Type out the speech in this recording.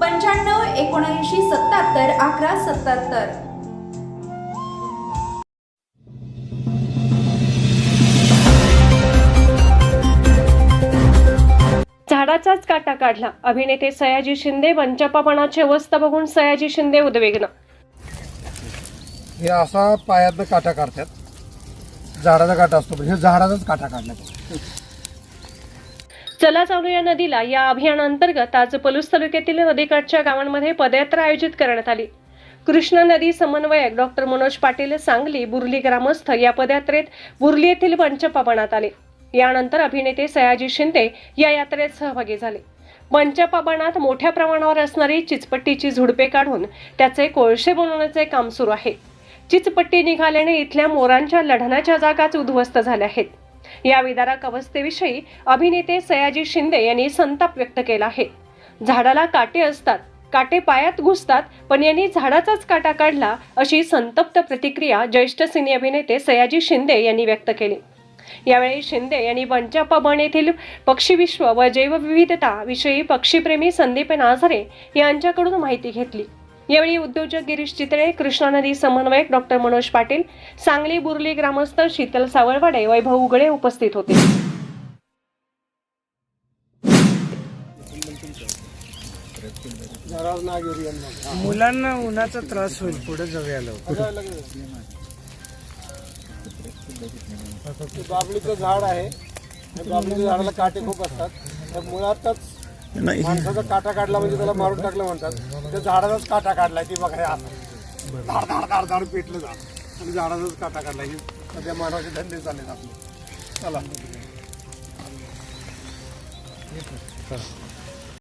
पंच्याण्णव एकोणऐंशी सत्याहत्तर अकरा सत्याहत्तर. झाडाचाच काटा काढला. अभिनेते सयाजी शिंदे वंचपापणाची अवस्था बघून सयाजी शिंदे उद्विग्न. हे असा पायातनं काटा काढतात. झाडाचा काटा असतो हे झाडाचाच काटा काढला. चला चालू या नदीला. या अभियानांतर्गत आज पलूस तालुक्यातील नदीकाठच्या गावांमध्ये पदयात्रा आयोजित करण्यात आली. कृष्णा नदी समन्वयक डॉक्टर मनोज पाटील सांगली बुर्ली ग्रामस्थ या पदयात्रेत बुर्ली येथील पंचपापणात आले. यानंतर अभिनेते सयाजी शिंदे या यात्रेत सहभागी झाले. पंचपापणात मोठ्या प्रमाणावर असणारी चिचपट्टीची झुडपे काढून त्याचे कोळसे बनवण्याचे काम सुरू आहे. चिचपट्टी निघाल्याने इथल्या मोरांच्या लढण्याच्या जागाच उद्ध्वस्त झाल्या आहेत. या विदारक अवस्थेविषयी अभिनेते सयाजी शिंदे यांनी संताप व्यक्त केला आहे. झाडाला काटे असतात काटे पायात घुसतात पण यांनी झाडाचाच काटा काढला अशी संतप्त प्रतिक्रिया ज्येष्ठ सिने अभिनेते सयाजी शिंदे यांनी व्यक्त केली. यावेळी शिंदे यांनी बन येथील पक्षीविश्व व जैवविविधता विषयी पक्षीप्रेमी संदीप नाझरे यांच्याकडून माहिती घेतली. यावेळी उद्योजक गिरीश चितळे कृष्णा नदी समन्वयक डॉक्टर मनोज पाटील सांगली बुर्ली ग्रामस्थ शीतल सावळवाडे वैभव उगळे उपस्थित होते. मुलांना उन्हाचा त्रास होईल. पुढे जाऊया बाबळीचं झाड आहे. बाबळीच्या झाडाला काटे खूप असतात. मुळातच माणसाचा काटा काढला म्हणजे त्याला मारून टाकलं म्हणतात. त्या झाडाचाच काटा काढलाय ती बघा हे असं धाड धाड धाड धाड पेटलं झाड आणि झाडाचाच काटा काढलाय. हे सध्या मानवाचे धंदे चालले आपले. चला.